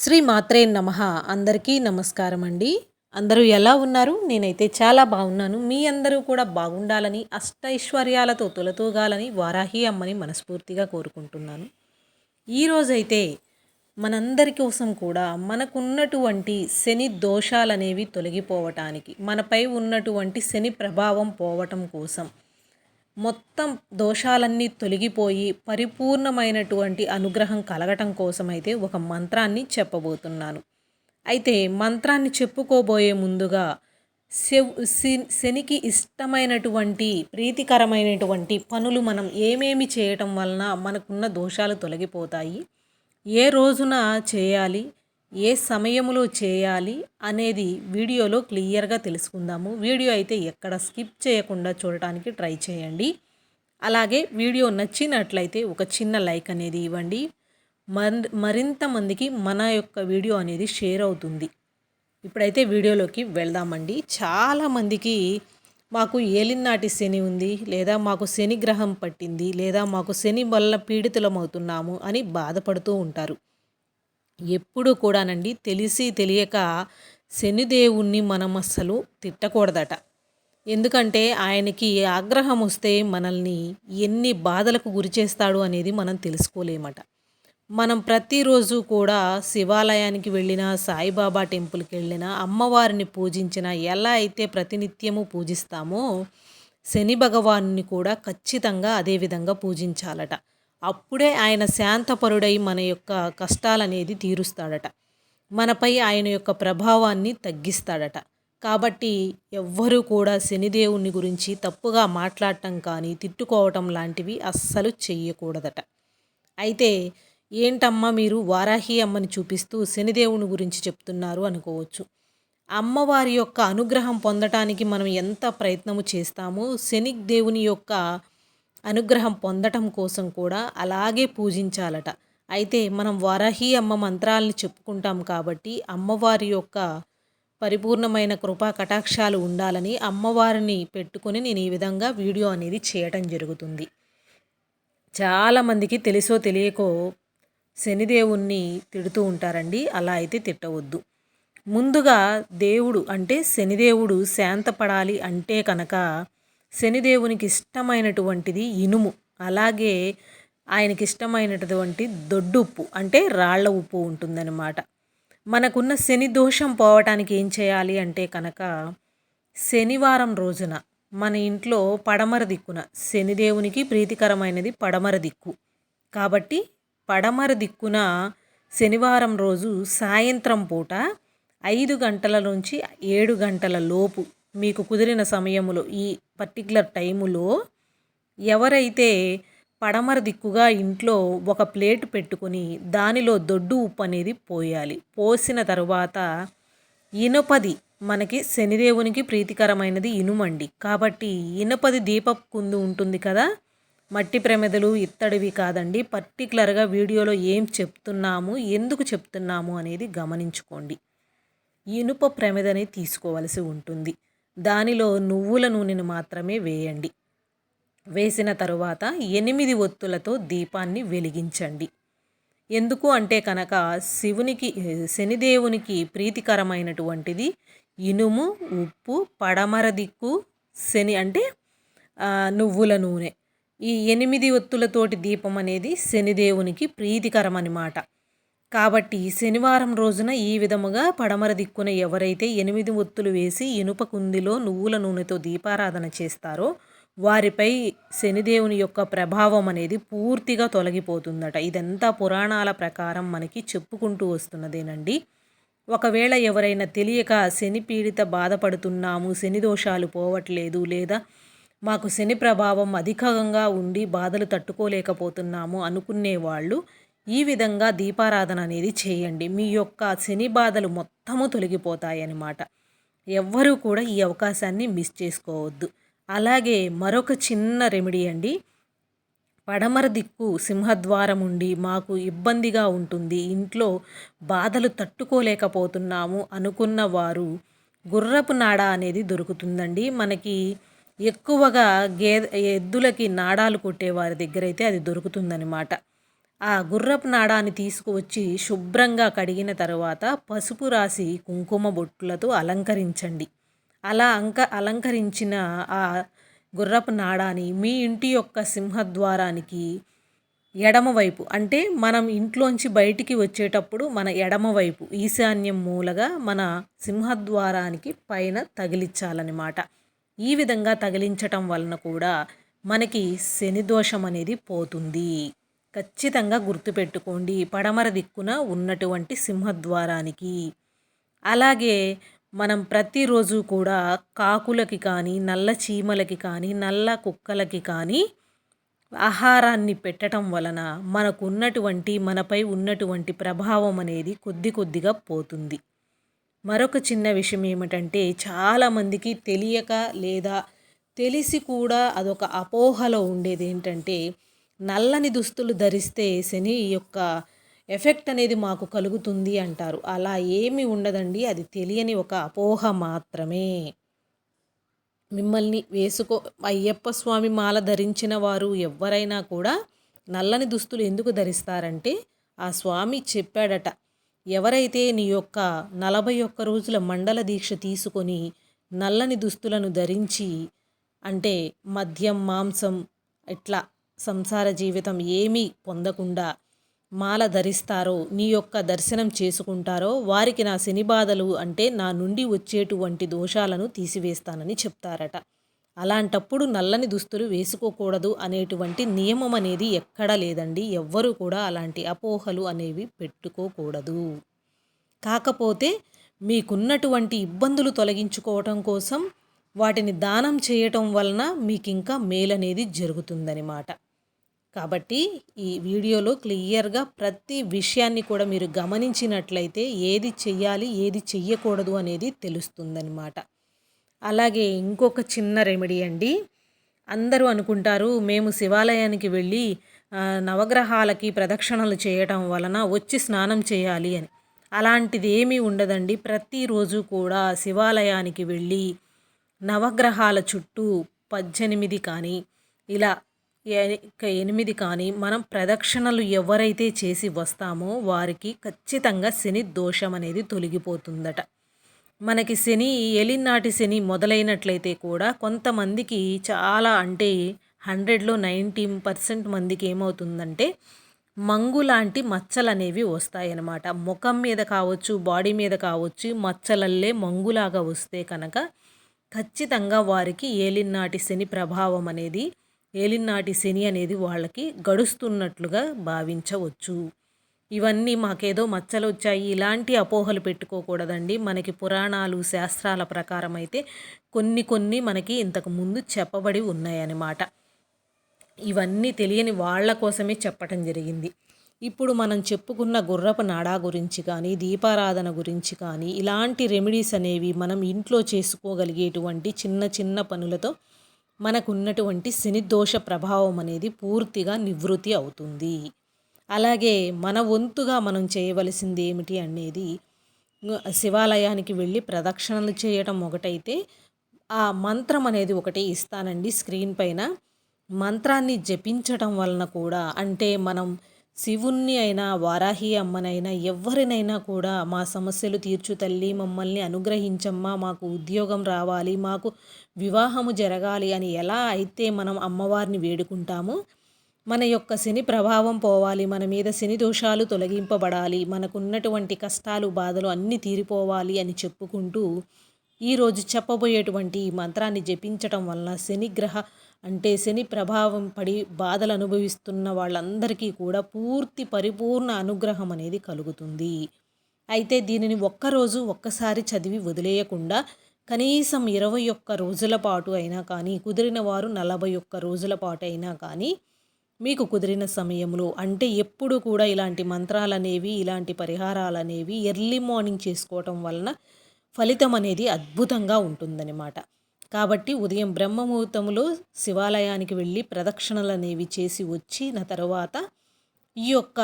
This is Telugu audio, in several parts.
శ్రీ మాత్రే నమ. అందరికీ నమస్కారం అండి. అందరూ ఎలా ఉన్నారు? నేనైతే చాలా బాగున్నాను. మీ అందరూ కూడా బాగుండాలని అష్టైశ్వర్యాలతో తొలతూగాలని వారాహి అమ్మని మనస్ఫూర్తిగా కోరుకుంటున్నాను. ఈరోజైతే మనందరి కోసం కూడా మనకున్నటువంటి శని దోషాలనేవి తొలగిపోవటానికి మనపై ఉన్నటువంటి శని ప్రభావం పోవటం కోసం మొత్తం దోషాలన్నీ తొలగిపోయి పరిపూర్ణమైనటువంటి అనుగ్రహం కలగటం కోసమైతే ఒక మంత్రాన్ని చెప్పబోతున్నాను. అయితే మంత్రాన్ని చెప్పుకోబోయే ముందుగా శనికి ఇష్టమైనటువంటి ప్రీతికరమైనటువంటి పనులు మనం ఏమేమి చేయటం వలన మనకున్న దోషాలు తొలగిపోతాయి? ఏ రోజున చేయాలి? ఏ సమయంలో చేయాలి అనేది వీడియోలో క్లియర్గా తెలుసుకుందాము. వీడియో అయితే ఎక్కడ స్కిప్ చేయకుండా చూడటానికి ట్రై చేయండి. అలాగే వీడియో నచ్చినట్లయితే ఒక చిన్న లైక్ అనేది ఇవ్వండి. మరింత మందికి మన యొక్క వీడియో అనేది షేర్ అవుతుంది. ఇప్పుడైతే వీడియోలోకి వెళ్దామండి. చాలామందికి మాకు ఏలినాటి శని ఉంది లేదా మాకు శని గ్రహం పట్టింది లేదా మాకు శని వల్ల పీడితులమవుతున్నాము అని బాధపడుతూ ఉంటారు. ఎప్పుడు కూడానండి తెలిసి తెలియక శనిదేవుణ్ణి మనం అస్సలు తిట్టకూడదట. ఎందుకంటే ఆయనకి ఆగ్రహం వస్తే మనల్ని ఎన్ని బాధలకు గురి చేస్తాడు అనేది మనం తెలుసుకోలేమట. మనం ప్రతిరోజు కూడా శివాలయానికి వెళ్ళినా సాయిబాబా టెంపుల్కి వెళ్ళినా అమ్మవారిని పూజించిన ఎలా అయితే ప్రతినిత్యము పూజిస్తామో శని భగవాను కూడా ఖచ్చితంగా అదే విధంగా పూజించాలట. అప్పుడే ఆయన శాంతపరుడై మన యొక్క కష్టాలనేది తీరుస్తాడట. మనపై ఆయన యొక్క ప్రభావాన్ని తగ్గిస్తాడట. కాబట్టి ఎవ్వరూ కూడా శనిదేవుని గురించి తప్పుగా మాట్లాడటం కానీ తిట్టుకోవటం లాంటివి అస్సలు చెయ్యకూడదట. అయితే ఏంటమ్మా మీరు వారాహి అమ్మని చూపిస్తూ శనిదేవుని గురించి చెప్తున్నారు అనుకోవచ్చు. అమ్మవారి యొక్క అనుగ్రహం పొందటానికి మనం ఎంత ప్రయత్నము చేస్తామో శని దేవుని యొక్క అనుగ్రహం పొందటం కోసం కూడా అలాగే పూజించాలట. అయితే మనం వరహి అమ్మ మంత్రాలను చెప్పుకుంటాం కాబట్టి అమ్మవారి యొక్క పరిపూర్ణమైన కృపా కటాక్షాలు ఉండాలని అమ్మవారిని పెట్టుకొని నేను ఈ విధంగా వీడియో అనేది చేయటం జరుగుతుంది. చాలామందికి తెలుసో తెలియకో శనిదేవుణ్ణి తిడుతూ ఉంటారండి. అలా అయితే తిట్టవద్దు. ముందుగా దేవుడు అంటే శనిదేవుడు శాంతపడాలి అంటే కనుక శనిదేవునికి ఇష్టమైనటువంటిది ఇనుము. అలాగే ఆయనకి ఇష్టమైనటువంటి దొడ్డుప్పు అంటే రాళ్ళ ఉప్పు ఉంటుందన్నమాట. మనకున్న శని దోషం పోవటానికి ఏం చేయాలి అంటే కనుక శనివారం రోజున మన ఇంట్లో పడమర దిక్కున శనిదేవునికి ప్రీతికరమైనది పడమర దిక్కు. కాబట్టి పడమర దిక్కున శనివారం రోజు సాయంత్రం పూట ఐదు గంటల నుంచి ఏడు గంటల లోపు మీకు కుదిరిన సమయములో ఈ పర్టికులర్ టైములో ఎవరైతే పడమర దిక్కుగా ఇంట్లో ఒక ప్లేట్ పెట్టుకొని దానిలో దొడ్డు ఉప్పు అనేది పోయాలి. పోసిన తర్వాత ఇనుపది మనకి శనిదేవునికి ప్రీతికరమైనది ఇనుమండి. కాబట్టి ఇనుపది దీపపు కుందు ఉంటుంది కదా? మట్టి ప్రమిదలు ఇత్తడివి కాదండి. పర్టికులర్గా వీడియోలో ఏం చెప్తున్నాము ఎందుకు చెప్తున్నాము అనేది గమనించుకోండి. ఇనుప ప్రమిదని తీసుకోవలసి ఉంటుంది. దానిలో నువ్వుల నూనెను మాత్రమే వేయండి. వేసిన తరువాత ఎనిమిది ఒత్తులతో దీపాన్ని వెలిగించండి. ఎందుకు అంటే కనుక శివునికి శనిదేవునికి ప్రీతికరమైనటువంటిది ఇనుము ఉప్పు పడమర దిక్కు శని అంటే నువ్వుల నూనె. ఈ ఎనిమిది ఒత్తులతోటి దీపం అనేది శనిదేవునికి ప్రీతికరం అన్నమాట కాబట్టి శనివారం రోజున ఈ విధముగా పడమర దిక్కున ఎవరైతే ఎనిమిది ఒత్తులు వేసి ఇనుప కుందిలో నువ్వుల నూనెతో దీపారాధన చేస్తారో వారిపై శనిదేవుని యొక్క ప్రభావం అనేది పూర్తిగా తొలగిపోతుందట. ఇదంతా పురాణాల ప్రకారం మనకి చెప్పుకుంటూ వస్తున్నదేనండి. ఒకవేళ ఎవరైనా తెలియక శని పీడిత బాధపడుతున్నాము శని దోషాలు పోవట్లేదు లేదా మాకు శని ప్రభావం అధికంగా ఉండి బాధలు తట్టుకోలేకపోతున్నాము అనుకునే వాళ్ళు ఈ విధంగా దీపారాధన అనేది చేయండి. మీ యొక్క శని బాధలు మొత్తము తొలగిపోతాయన్నమాట. ఎవ్వరూ కూడా ఈ అవకాశాన్ని మిస్ చేసుకోవద్దు. అలాగే మరొక చిన్న రెమెడీ అండి. పడమర దిక్కు సింహద్వారం ఉండి మాకు ఇబ్బందిగా ఉంటుంది. ఇంట్లో బాధలు తట్టుకోలేకపోతున్నాము అనుకున్న వారు గుర్రపు నాడ అనేది దొరుకుతుందండి. మనకి ఎక్కువగా గే ఎద్దులకి నాడాలు కొట్టే వారి దగ్గర అయితే అది దొరుకుతుందన్నమాట. ఆ గుర్రపు నాడాన్ని తీసుకువచ్చి శుభ్రంగా కడిగిన తర్వాత పసుపు రాసి కుంకుమ బొట్టులతో అలంకరించండి. అలా అంక అలంకరించిన ఆ గుర్రపు నాడాని మీ ఇంటి యొక్క సింహద్వారానికి ఎడమవైపు అంటే మనం ఇంట్లోంచి బయటికి వచ్చేటప్పుడు మన ఎడమవైపు ఈశాన్యం మూలగా మన సింహద్వారానికి పైన తగిలించాలన్నమాట. ఈ విధంగా తగిలించటం వలన కూడా మనకి శని దోషం అనేది పోతుంది. ఖచ్చితంగా గుర్తుపెట్టుకోండి. పడమర దిక్కున ఉన్నటువంటి సింహద్వారానికి. అలాగే మనం ప్రతిరోజు కూడా కాకులకి కానీ నల్ల చీమలకి కానీ నల్ల కుక్కలకి కానీ ఆహారాన్ని పెట్టడం వలన మనకు ఉన్నటువంటి మనపై ఉన్నటువంటి ప్రభావం అనేది కొద్ది కొద్దిగా పోతుంది. మరొక చిన్న విషయం ఏమిటంటే చాలామందికి తెలియక లేదా తెలిసి కూడా అదొక అపోహలో ఉండేది ఏంటంటే నల్లని దుస్తులు ధరిస్తే శని యొక్క ఎఫెక్ట్ అనేది మాకు కలుగుతుంది అంటారు. అలా ఏమి ఉండదండి. అది తెలియని ఒక అపోహ మాత్రమే. మిమ్మల్ని వేసుకో అయ్యప్ప స్వామి మాల ధరించిన వారు ఎవరైనా కూడా నల్లని దుస్తులు ఎందుకు ధరిస్తారంటే ఆ స్వామి చెప్పాడట ఎవరైతే నీ యొక్క నలభై ఒక్క రోజుల మండల దీక్ష తీసుకొని నల్లని దుస్తులను ధరించి అంటే మద్యం మాంసం ఇట్లా సంసార జీవితం ఏమీ పొందకుండా మాల ధరిస్తారో నీ యొక్క దర్శనం చేసుకుంటారో వారికి నా శని బాధలు అంటే నా నుండి వచ్చేటువంటి దోషాలను తీసివేస్తానని చెప్తారట. అలాంటప్పుడు నల్లని దుస్తులు వేసుకోకూడదు అనేటువంటి నియమం అనేది ఎక్కడా లేదండి. ఎవ్వరూ కూడా అలాంటి అపోహలు అనేవి పెట్టుకోకూడదు. కాకపోతే మీకున్నటువంటి ఇబ్బందులు తొలగించుకోవటం కోసం వాటిని దానం చేయటం వలన మీకు ఇంకా మేలనేది జరుగుతుందనమాట. కాబట్టి ఈ వీడియోలో క్లియర్గా ప్రతి విషయాన్ని కూడా మీరు గమనించినట్లయితే ఏది చెయ్యాలి ఏది చెయ్యకూడదు అనేది తెలుస్తుందనమాట అలాగే ఇంకొక చిన్న రెమెడీ అండి. అందరూ అనుకుంటారు మేము శివాలయానికి వెళ్ళి నవగ్రహాలకి ప్రదక్షిణలు చేయటం వలన వచ్చి స్నానం చేయాలి అని. అలాంటిది ఏమీ ఉండదండి. ప్రతిరోజు కూడా శివాలయానికి వెళ్ళి నవగ్రహాల చుట్టూ పద్దెనిమిది కానీ ఇలా ఎనిమిది కానీ మనం ప్రదక్షిణలు ఎవరైతే చేసి వస్తామో వారికి ఖచ్చితంగా శని దోషం అనేది తొలగిపోతుందట. మనకి శని ఎలినాటి శని మొదలైనట్లయితే కూడా కొంతమందికి చాలా అంటే హండ్రెడ్లో నైంటీ పర్సెంట్ మందికి ఏమవుతుందంటే మంగు లాంటి మచ్చలు అనేవి వస్తాయన్నమాట. ముఖం మీద కావచ్చు బాడీ మీద కావచ్చు మచ్చలల్లే మంగులాగా వస్తే కనుక ఖచ్చితంగా వారికి ఏలినాటి శని ప్రభావం అనేది ఏలినాటి శని అనేది వాళ్ళకి గడుస్తున్నట్లుగా భావించవచ్చు. ఇవన్నీ మాకేదో మచ్చలు వచ్చాయి ఇలాంటి అపోహలు పెట్టుకోకూడదండి. మనకి పురాణాలు శాస్త్రాల ప్రకారం అయితే కొన్ని కొన్ని మనకి ఇంతకు ముందు చెప్పబడి ఉన్నాయన్నమాట. ఇవన్నీ తెలియని వాళ్ళ కోసమే చెప్పటం జరిగింది. ఇప్పుడు మనం చెప్పుకున్న గుర్రపు నాడా గురించి కానీ దీపారాధన గురించి కానీ ఇలాంటి రెమెడీస్ అనేవి మనం ఇంట్లో చేసుకోగలిగేటువంటి చిన్న చిన్న పనులతో మనకున్నటువంటి శనిదోష ప్రభావం అనేది పూర్తిగా నివృత్తి అవుతుంది. అలాగే మన వంతుగా మనం చేయవలసింది ఏమిటి అనేది శివాలయానికి వెళ్ళి ప్రదక్షిణలు చేయటం ఒకటైతే ఆ మంత్రం అనేది ఒకటి ఇస్తానండి. స్క్రీన్ పైన మంత్రాన్ని జపించటం వలన కూడా అంటే మనం శివుణ్ణి అయినా వారాహి అమ్మనైనా ఎవరినైనా కూడా మా సమస్యలు తీర్చు తల్లి మమ్మల్ని అనుగ్రహించమ్మా మాకు ఉద్యోగం రావాలి మాకు వివాహము జరగాలి అని ఎలా అయితే మనం అమ్మవారిని వేడుకుంటామో మన యొక్క శని ప్రభావం పోవాలి మన మీద శని దోషాలు తొలగింపబడాలి మనకున్నటువంటి కష్టాలు బాధలు అన్నీ తీరిపోవాలి అని చెప్పుకుంటూ ఈరోజు చెప్పబోయేటువంటి మంత్రాన్ని జపించటం వలన శనిగ్రహ అంటే శని ప్రభావం పడి బాధలు అనుభవిస్తున్న వాళ్ళందరికీ కూడా పూర్తి పరిపూర్ణ అనుగ్రహం అనేది కలుగుతుంది. అయితే దీనిని ఒక్కరోజు ఒక్కసారి చదివి వదిలేయకుండా కనీసం ఇరవై ఒక్క రోజుల పాటు అయినా కానీ కుదిరిన వారు నలభై ఒక్క రోజుల పాటు అయినా కానీ మీకు కుదిరిన సమయంలో అంటే ఎప్పుడు కూడా ఇలాంటి మంత్రాలు అనేవి ఇలాంటి పరిహారాలు అనేవి ఎర్లీ మార్నింగ్ చేసుకోవటం వలన ఫలితం అనేది అద్భుతంగా ఉంటుందన్నమాట. కాబట్టి ఉదయం బ్రహ్మముహూర్తంలో శివాలయానికి వెళ్ళి ప్రదక్షిణలు అనేవి చేసి వచ్చిన తర్వాత ఈ యొక్క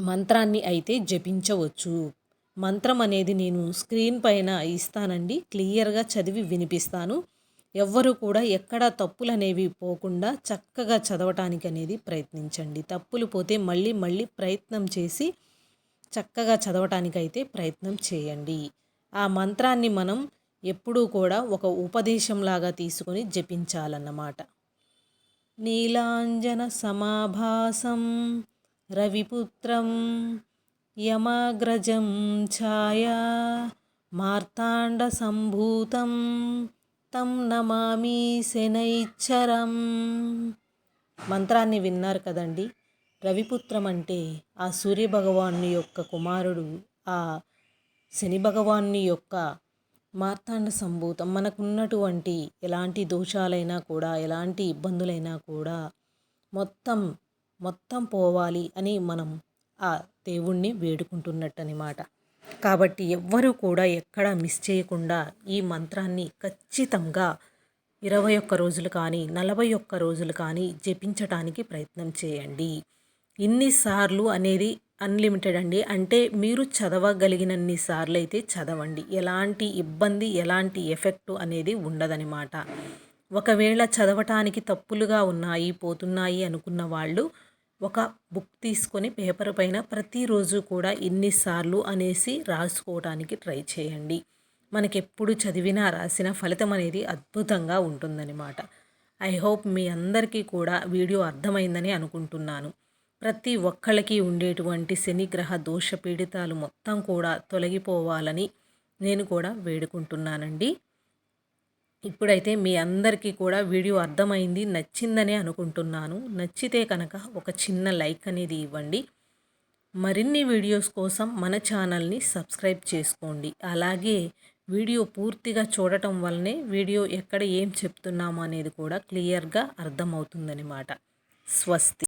మంత్రాన్ని అయితే జపించవచ్చు. మంత్రం అనేది నేను స్క్రీన్ పైన ఇస్తానండి. క్లియర్గా చదివి వినిపిస్తాను. ఎవ్వరు కూడా ఎక్కడ తప్పులు అనేవి పోకుండా చక్కగా చదవటానికి అనేది ప్రయత్నించండి. తప్పులు పోతే మళ్ళీ మళ్ళీ ప్రయత్నం చేసి చక్కగా చదవటానికి అయితే ప్రయత్నం చేయండి. ఆ మంత్రాన్ని మనం ఎప్పుడూ కూడా ఒక ఉపదేశంలాగా తీసుకొని జపించాలన్నమాట. నీలాంజన సమాభాసం రవిపుత్రం యమాగ్రజం ఛాయా మార్తాండ సంభూతం తం నమామి శనైచ్చరం. మంత్రాన్ని విన్నారు కదండి. రవిపుత్రం అంటే ఆ సూర్యభగవాను యొక్క కుమారుడు ఆ శని భగవాన్ని యొక్క మార్తాండ సంభూతం. మనకున్నటువంటి ఎలాంటి దోషాలైనా కూడా ఎలాంటి ఇబ్బందులైనా కూడా మొత్తం మొత్తం పోవాలి అని మనం ఆ దేవుణ్ణి వేడుకుంటున్నట్టు అనమాట కాబట్టి ఎవ్వరూ కూడా ఎక్కడ మిస్ చేయకుండా ఈ మంత్రాన్ని ఖచ్చితంగా ఇరవై ఒక్క రోజులు కానీ నలభై ఒక్క రోజులు కానీ జపించటానికి ప్రయత్నం చేయండి. ఇన్నిసార్లు అనేది అన్లిమిటెడ్ అండి. అంటే మీరు చదవగలిగినన్ని సార్లు అయితే చదవండి. ఎలాంటి ఇబ్బంది ఎలాంటి ఎఫెక్ట్ అనేది ఉండదనమాట ఒకవేళ చదవటానికి తప్పులుగా ఉన్నాయి పోతున్నాయి అనుకున్న వాళ్ళు ఒక బుక్ తీసుకొని పేపర్ పైన ప్రతిరోజు కూడా ఇన్నిసార్లు అనేసి రాసుకోవడానికి ట్రై చేయండి. మనకి ఎప్పుడు చదివినా రాసిన ఫలితం అనేది అద్భుతంగా ఉంటుందన్నమాట. ఐ హోప్ మీ అందరికీ కూడా వీడియో అర్థమైందని అనుకుంటున్నాను. ప్రతి ఒక్కళ్ళకి ఉండేటువంటి శనిగ్రహ దోష పీడితాలు మొత్తం కూడా తొలగిపోవాలని నేను కూడా వేడుకుంటున్నానండి. ఇప్పుడైతే మీ అందరికీ కూడా వీడియో అర్థమైంది నచ్చిందని అనుకుంటున్నాను. నచ్చితే కనుక ఒక చిన్న లైక్ అనేది ఇవ్వండి. మరిన్ని వీడియోస్ కోసం మన ఛానల్ని సబ్స్క్రైబ్ చేసుకోండి. అలాగే వీడియో పూర్తిగా చూడటం వల్లనే వీడియో ఎక్కడ ఏం చెప్తున్నాము అనేది కూడా క్లియర్గా అర్థమవుతుందన్నమాట. స్వస్తి.